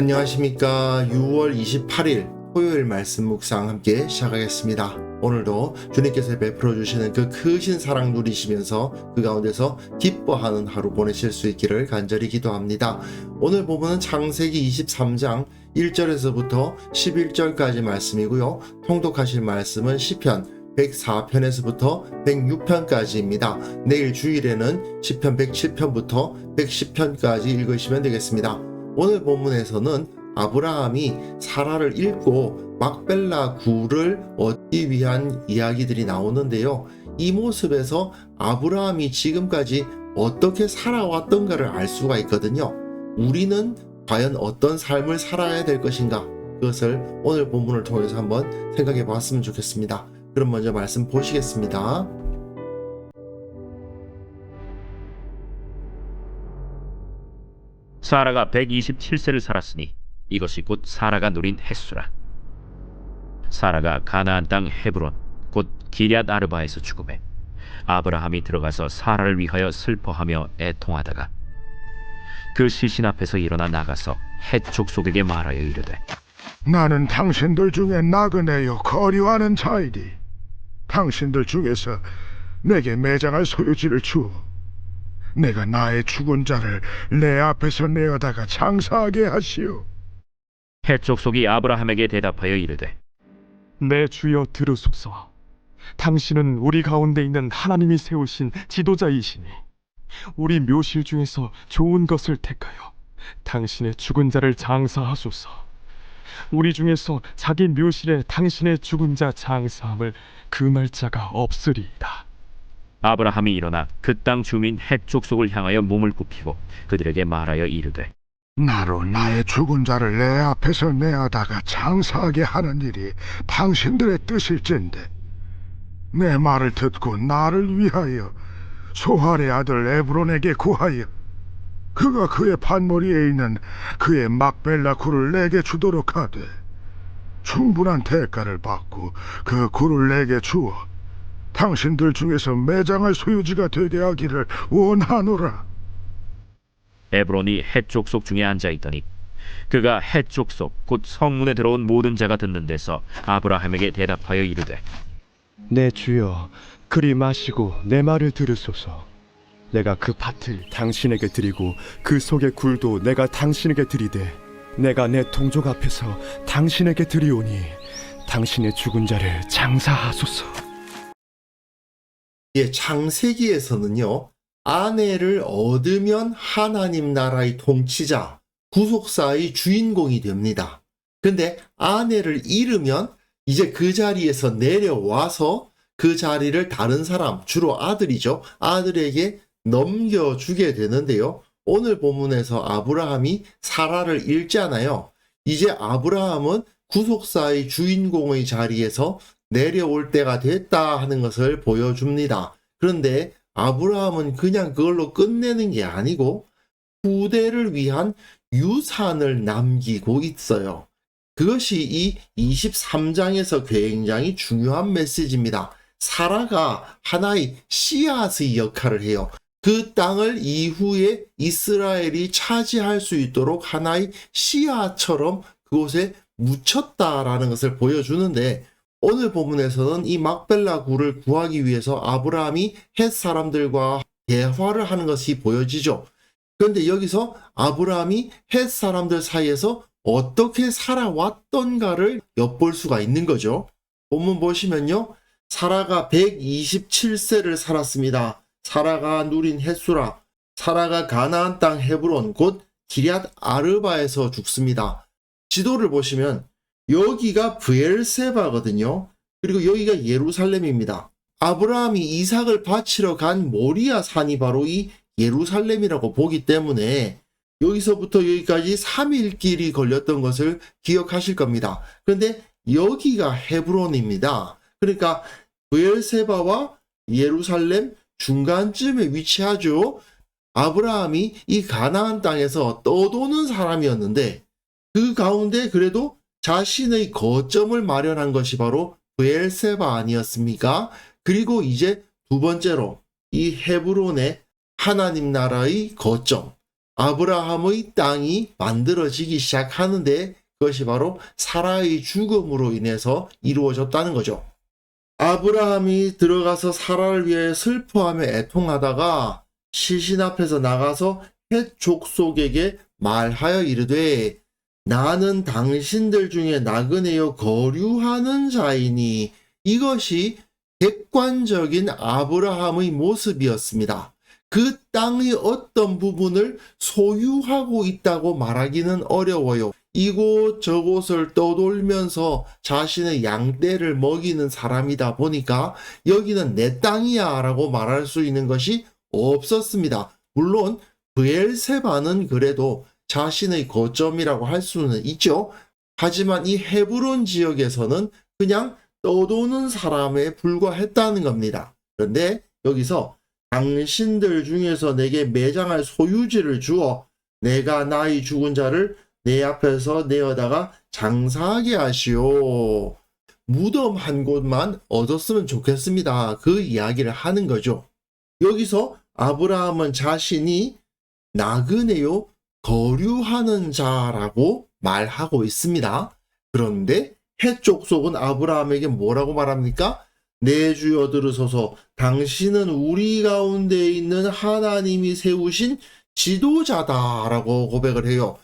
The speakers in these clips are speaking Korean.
안녕하십니까. 6월 28일 토요일 말씀 묵상 함께 시작하겠습니다. 오늘도 주님께서 베풀어 주시는 그 크신 사랑 누리시면서 그 가운데서 기뻐하는 하루 보내실 수 있기를 간절히 기도합니다. 오늘 보면은 창세기 23장 1절에서부터 11절까지 말씀이고요. 통독하실 말씀은 시편 104편에서부터 106편까지입니다. 내일 주일에는 시편 107편부터 110편까지 읽으시면 되겠습니다. 오늘 본문에서는 아브라함이 사라를 잃고 막벨라 굴을 얻기 위한 이야기들이 나오는데요. 이 모습에서 아브라함이 지금까지 어떻게 살아왔던가를 알 수가 있거든요. 우리는 과연 어떤 삶을 살아야 될 것인가? 그것을 오늘 본문을 통해서 한번 생각해 봤으면 좋겠습니다. 그럼 먼저 말씀 보시겠습니다. 사라가 127세를 살았으니 이것이 곧 사라가 누린 햇수라. 사라가 가나안 땅 헤브론 곧 기럇 아르바에서 죽음에 아브라함이 들어가서 사라를 위하여 슬퍼하며 애통하다가 그 시신 앞에서 일어나 나가서 헷 족속에게 말하여 이르되 나는 당신들 중에 나그네요 거류하는 자이리. 당신들 중에서 내게 매장할 소유지를 주어. 내가 나의 죽은 자를 내 앞에서 내어다가 장사하게 하시오. 헷 족속이 아브라함에게 대답하여 이르되 내 주여 들으소서. 당신은 우리 가운데 있는 하나님이 세우신 지도자이시니 우리 묘실 중에서 좋은 것을 택하여 당신의 죽은 자를 장사하소서. 우리 중에서 자기 묘실에 당신의 죽은 자 장사함을 금할 자가 없으리이다. 아브라함이 일어나 그 땅 주민 헷 족 속을 향하여 몸을 굽히고 그들에게 말하여 이르되 나로 나의 죽은 자를 내 앞에서 내어다가 장사하게 하는 일이 당신들의 뜻일진데 내 말을 듣고 나를 위하여 소할의 아들 에브론에게 구하여 그가 그의 판머리에 있는 그의 막벨라 굴을 내게 주도록 하되 충분한 대가를 받고 그 굴을 내게 주어 당신들 중에서 매장할 소유지가 되게 하기를 원하노라. 에브론이 헷 족속 중에 앉아 있더니 그가 헷 족속 곧 성문에 들어온 모든 자가 듣는 데서 아브라함에게 대답하여 이르되 내 주여 그리 마시고 내 말을 들으소서 내가 그 밭을 당신에게 드리고 그 속의 굴도 내가 당신에게 드리되 내가 내 동족 앞에서 당신에게 드리오니 당신의 죽은 자를 장사하소서 예, 창세기에서는요, 아내를 얻으면 하나님 나라의 통치자, 구속사의 주인공이 됩니다. 근데 아내를 잃으면 이제 그 자리에서 내려와서 그 자리를 다른 사람, 주로 아들이죠. 아들에게 넘겨주게 되는데요. 오늘 본문에서 아브라함이 사라를 잃잖아요. 이제 아브라함은 구속사의 주인공의 자리에서 내려올 때가 됐다 하는 것을 보여줍니다. 그런데 아브라함은 그냥 그걸로 끝내는 게 아니고 후대를 위한 유산을 남기고 있어요. 그것이 이 23장에서 굉장히 중요한 메시지입니다. 사라가 하나의 씨앗의 역할을 해요. 그 땅을 이후에 이스라엘이 차지할 수 있도록 하나의 씨앗처럼 그곳에 묻혔다라는 것을 보여주는데 오늘 본문에서는 이 막벨라 굴을 구하기 위해서 아브라함이 헷 사람들과 대화를 하는 것이 보여지죠. 그런데 여기서 아브라함이 헷 사람들 사이에서 어떻게 살아왔던가를 엿볼 수가 있는 거죠. 본문 보시면요. 사라가 127세를 살았습니다. 사라가 누린 햇수라. 사라가 가나안 땅 헤브론 곧 기럇 아르바에서 죽습니다. 지도를 보시면 여기가 브엘세바거든요. 그리고 여기가 예루살렘입니다. 아브라함이 이삭을 바치러 간 모리아 산이 바로 이 예루살렘이라고 보기 때문에 여기서부터 여기까지 3일 길이 걸렸던 것을 기억하실 겁니다. 그런데 여기가 헤브론입니다. 그러니까 브엘세바와 예루살렘 중간쯤에 위치하죠. 아브라함이 이 가나안 땅에서 떠도는 사람이었는데 그 가운데 그래도 자신의 거점을 마련한 것이 바로 브엘세바 아니었습니까? 그리고 이제 두 번째로 이 헤브론의 하나님 나라의 거점 아브라함의 땅이 만들어지기 시작하는데 그것이 바로 사라의 죽음으로 인해서 이루어졌다는 거죠. 아브라함이 들어가서 사라를 위해 슬퍼하며 애통하다가 시신 앞에서 나가서 헷 족속에게 말하여 이르되 나는 당신들 중에 나그네여 거류하는 자이니 이것이 객관적인 아브라함의 모습이었습니다. 그 땅의 어떤 부분을 소유하고 있다고 말하기는 어려워요. 이곳 저곳을 떠돌면서 자신의 양떼를 먹이는 사람이다 보니까 여기는 내 땅이야 라고 말할 수 있는 것이 없었습니다. 물론 브엘세바는 그래도 자신의 거점이라고 할 수는 있죠. 하지만 이 헤브론 지역에서는 그냥 떠도는 사람에 불과했다는 겁니다. 그런데 여기서 당신들 중에서 내게 매장할 소유지를 주어 내가 나의 죽은 자를 내 앞에서 내어다가 장사하게 하시오. 무덤 한 곳만 얻었으면 좋겠습니다. 그 이야기를 하는 거죠. 여기서 아브라함은 자신이 나그네요 거류하는 자라고 말하고 있습니다. 그런데 해족속은 아브라함에게 뭐라고 말합니까? 내 주여 들으소서 당신은 우리 가운데 있는 하나님이 세우신 지도자다라고 고백을 해요.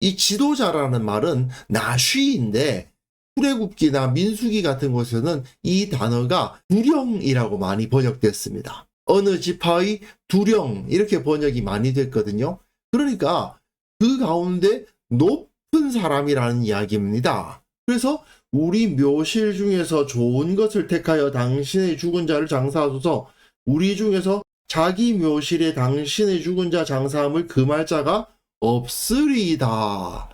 이 지도자라는 말은 나쉬인데 출애굽기나 민수기 같은 곳에는 이 단어가 두령이라고 많이 번역됐습니다. 어느 지파의 두령 이렇게 번역이 많이 됐거든요. 그러니까 그 가운데 높은 사람이라는 이야기입니다. 그래서 우리 묘실 중에서 좋은 것을 택하여 당신의 죽은 자를 장사하소서 우리 중에서 자기 묘실에 당신의 죽은 자 장사함을 금할 자가 없으리이다.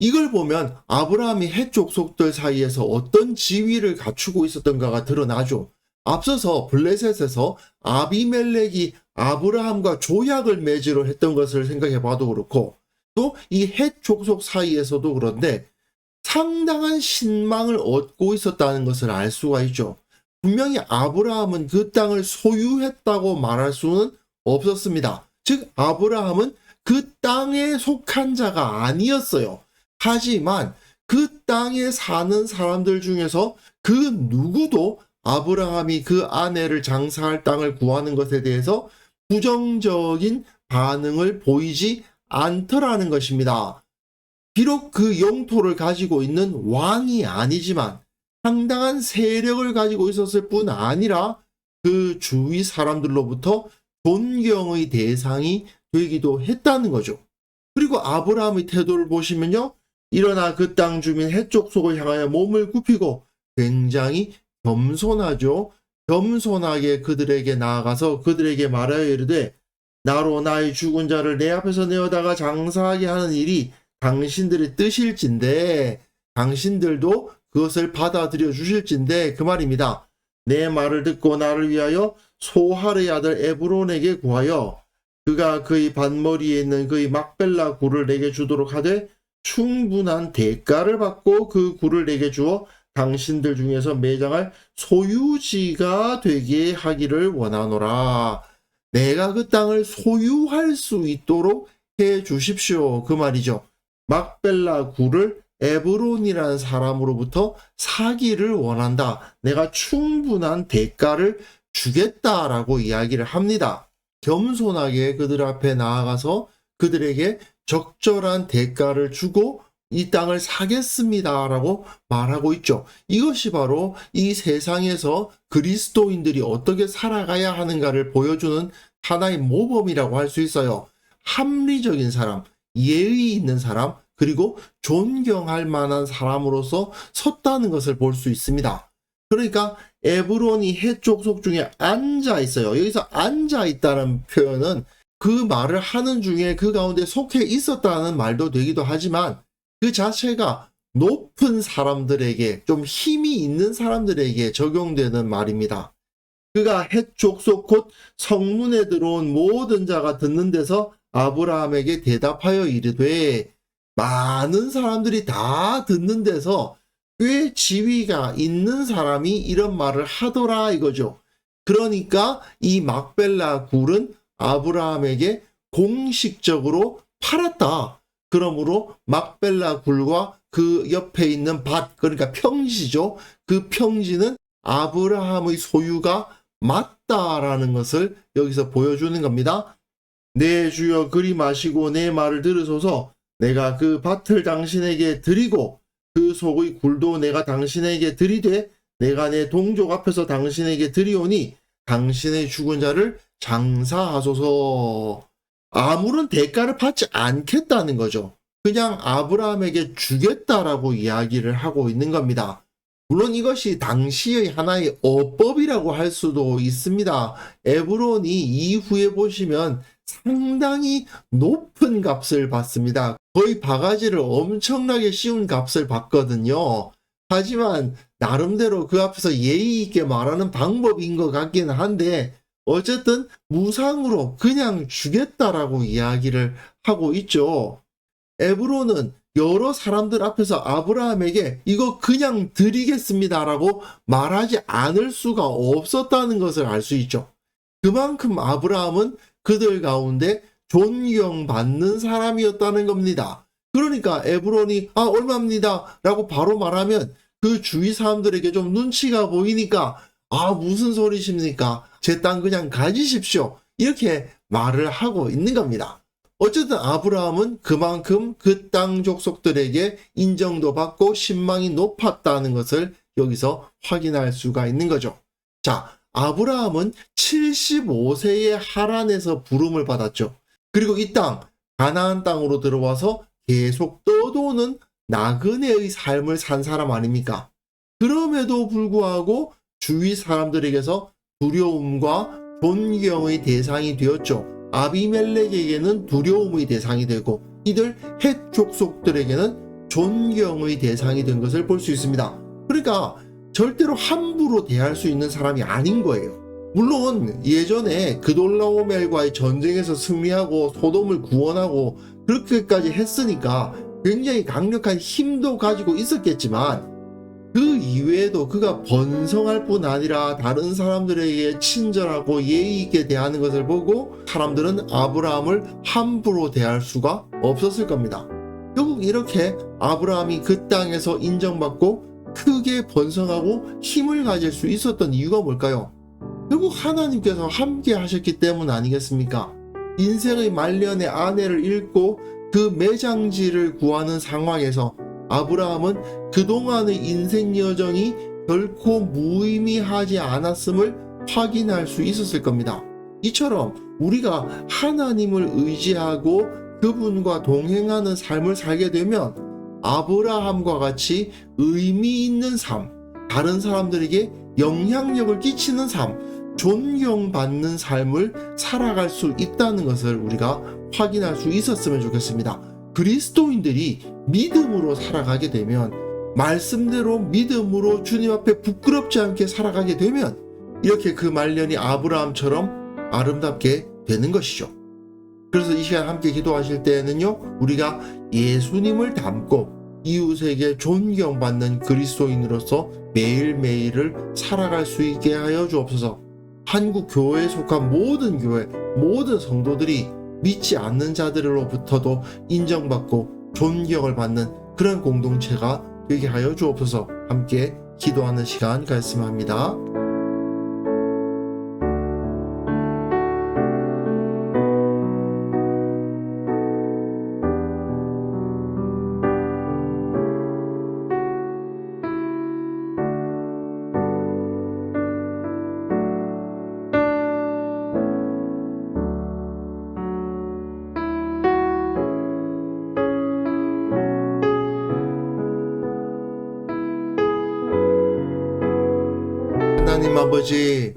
이걸 보면 아브라함이 헷 족속들 사이에서 어떤 지위를 갖추고 있었던가가 드러나죠. 앞서서 블레셋에서 아비멜렉이 아브라함과 조약을 맺으러 했던 것을 생각해 봐도 그렇고 또 이 헷 족속 사이에서도 그런데 상당한 신망을 얻고 있었다는 것을 알 수가 있죠. 분명히 아브라함은 그 땅을 소유했다고 말할 수는 없었습니다. 즉 아브라함은 그 땅에 속한 자가 아니었어요. 하지만 그 땅에 사는 사람들 중에서 그 누구도 아브라함이 그 아내를 장사할 땅을 구하는 것에 대해서 부정적인 반응을 보이지 않더라는 것입니다. 비록 그 영토를 가지고 있는 왕이 아니지만 상당한 세력을 가지고 있었을 뿐 아니라 그 주위 사람들로부터 존경의 대상이 되기도 했다는 거죠. 그리고 아브라함의 태도를 보시면요. 일어나 그 땅 주민 해쪽 속을 향하여 몸을 굽히고 굉장히 겸손하죠. 겸손하게 그들에게 나아가서 그들에게 말하여 이르되 나로 나의 죽은 자를 내 앞에서 내어다가 장사하게 하는 일이 당신들의 뜻일진데 당신들도 그것을 받아들여 주실진데 그 말입니다. 내 말을 듣고 나를 위하여 소할의 아들 에브론에게 구하여 그가 그의 반머리에 있는 그의 막벨라 굴을 내게 주도록 하되 충분한 대가를 받고 그 굴을 내게 주어 당신들 중에서 매장할 소유지가 되게 하기를 원하노라. 내가 그 땅을 소유할 수 있도록 해 주십시오. 그 말이죠. 막벨라 굴을 에브론이라는 사람으로부터 사기를 원한다. 내가 충분한 대가를 주겠다라고 이야기를 합니다. 겸손하게 그들 앞에 나아가서 그들에게 적절한 대가를 주고 이 땅을 사겠습니다라고 말하고 있죠. 이것이 바로 이 세상에서 그리스도인들이 어떻게 살아가야 하는가를 보여주는 하나의 모범이라고 할 수 있어요. 합리적인 사람, 예의 있는 사람, 그리고 존경할 만한 사람으로서 섰다는 것을 볼 수 있습니다. 그러니까 에브론이 해족속 중에 앉아 있어요. 여기서 앉아 있다는 표현은 그 말을 하는 중에 그 가운데 속해 있었다는 말도 되기도 하지만 그 자체가 높은 사람들에게 좀 힘이 있는 사람들에게 적용되는 말입니다. 그가 해족속 곧 성문에 들어온 모든 자가 듣는 데서 아브라함에게 대답하여 이르되 많은 사람들이 다 듣는 데서 꽤 지위가 있는 사람이 이런 말을 하더라 이거죠. 그러니까 이 막벨라 굴은 아브라함에게 공식적으로 팔았다. 그러므로 막벨라 굴과 그 옆에 있는 밭, 그러니까 평지죠. 그 평지는 아브라함의 소유가 맞다라는 것을 여기서 보여주는 겁니다. 내 주여 그리 마시고 내 말을 들으소서 내가 그 밭을 당신에게 드리고 그 속의 굴도 내가 당신에게 드리되 내가 내 동족 앞에서 당신에게 드리오니 당신의 죽은 자를 장사하소서 아무런 대가를 받지 않겠다는 거죠. 그냥 아브라함에게 주겠다라고 이야기를 하고 있는 겁니다. 물론 이것이 당시의 하나의 어법이라고 할 수도 있습니다. 에브론이 이후에 보시면 상당히 높은 값을 받습니다. 거의 바가지를 엄청나게 씌운 값을 받거든요. 하지만 나름대로 그 앞에서 예의 있게 말하는 방법인 것 같기는 한데 어쨌든 무상으로 그냥 주겠다라고 이야기를 하고 있죠. 에브론은 여러 사람들 앞에서 아브라함에게 이거 그냥 드리겠습니다라고 말하지 않을 수가 없었다는 것을 알 수 있죠. 그만큼 아브라함은 그들 가운데 존경받는 사람이었다는 겁니다. 그러니까 에브론이 아 얼마입니다 라고 바로 말하면 그 주위 사람들에게 좀 눈치가 보이니까 아 무슨 소리십니까 제 땅 그냥 가지십시오 이렇게 말을 하고 있는 겁니다. 어쨌든 아브라함은 그만큼 그 땅 족속들에게 인정도 받고 신망이 높았다는 것을 여기서 확인할 수가 있는 거죠. 자, 아브라함은 75세의 하란에서 부름을 받았죠. 그리고 이 땅, 가나안 땅으로 들어와서 계속 떠도는 나그네의 삶을 산 사람 아닙니까? 그럼에도 불구하고 주위 사람들에게서 두려움과 존경의 대상이 되었죠. 아비멜렉에게는 두려움의 대상이 되고 이들 헷 족속들에게는 존경의 대상이 된 것을 볼 수 있습니다. 그러니까 절대로 함부로 대할 수 있는 사람이 아닌 거예요. 물론 예전에 그돌라오멜과의 전쟁에서 승리하고 소돔을 구원하고 그렇게까지 했으니까 굉장히 강력한 힘도 가지고 있었겠지만 그 이외에도 그가 번성할 뿐 아니라 다른 사람들에게 친절하고 예의 있게 대하는 것을 보고 사람들은 아브라함을 함부로 대할 수가 없었을 겁니다. 결국 이렇게 아브라함이 그 땅에서 인정받고 크게 번성하고 힘을 가질 수 있었던 이유가 뭘까요? 결국 하나님께서 함께 하셨기 때문 아니겠습니까? 인생의 말년에 아내를 잃고 그 매장지를 구하는 상황에서 아브라함은 그동안의 인생 여정이 결코 무의미하지 않았음을 확인할 수 있었을 겁니다. 이처럼 우리가 하나님을 의지하고 그분과 동행하는 삶을 살게 되면 아브라함과 같이 의미 있는 삶, 다른 사람들에게 영향력을 끼치는 삶, 존경받는 삶을 살아갈 수 있다는 것을 우리가 확인할 수 있었으면 좋겠습니다. 그리스도인들이 믿음으로 살아가게 되면 말씀대로 믿음으로 주님 앞에 부끄럽지 않게 살아가게 되면 이렇게 그 말년이 아브라함처럼 아름답게 되는 것이죠. 그래서 이 시간 함께 기도하실 때에는요, 우리가 예수님을 닮고 이웃에게 존경받는 그리스도인으로서 매일매일을 살아갈 수 있게 하여 주옵소서. 한국 교회에 속한 모든 교회, 모든 성도들이 믿지 않는 자들로부터도 인정받고 존경을 받는 그런 공동체가 되게 하여 주옵소서. 함께 기도하는 시간 합니다. 하나님 아버지,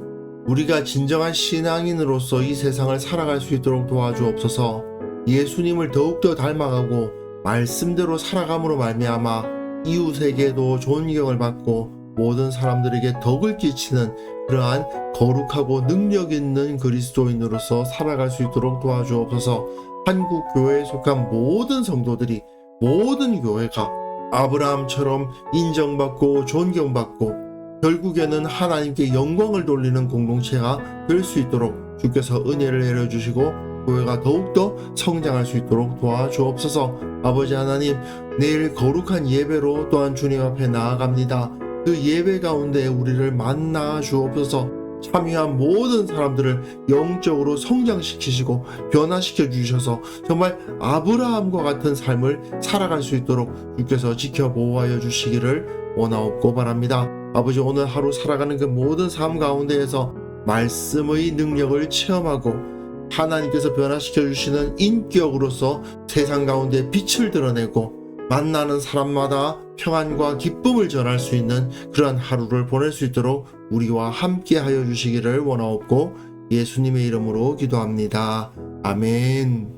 우리가 진정한 신앙인으로서 이 세상을 살아갈 수 있도록 도와주옵소서. 예수님을 더욱더 닮아가고 말씀대로 살아감으로 말미암아 이웃에게도 존경을 받고 모든 사람들에게 덕을 끼치는 그러한 거룩하고 능력 있는 그리스도인으로서 살아갈 수 있도록 도와주옵소서. 한국 교회에 속한 모든 성도들이 모든 교회가 아브라함처럼 인정받고 존경받고 결국에는 하나님께 영광을 돌리는 공동체가 될 수 있도록 주께서 은혜를 내려주시고 교회가 더욱더 성장할 수 있도록 도와주옵소서. 아버지 하나님 내일 거룩한 예배로 또한 주님 앞에 나아갑니다. 그 예배 가운데 우리를 만나 주옵소서. 참여한 모든 사람들을 영적으로 성장시키시고 변화시켜 주셔서 정말 아브라함과 같은 삶을 살아갈 수 있도록 주께서 지켜 보호하여 주시기를 원하옵고 바랍니다. 아버지 오늘 하루 살아가는 그 모든 삶 가운데에서 말씀의 능력을 체험하고 하나님께서 변화시켜 주시는 인격으로서 세상 가운데 빛을 드러내고 만나는 사람마다 평안과 기쁨을 전할 수 있는 그러한 하루를 보낼 수 있도록 우리와 함께 하여 주시기를 원하옵고 예수님의 이름으로 기도합니다. 아멘.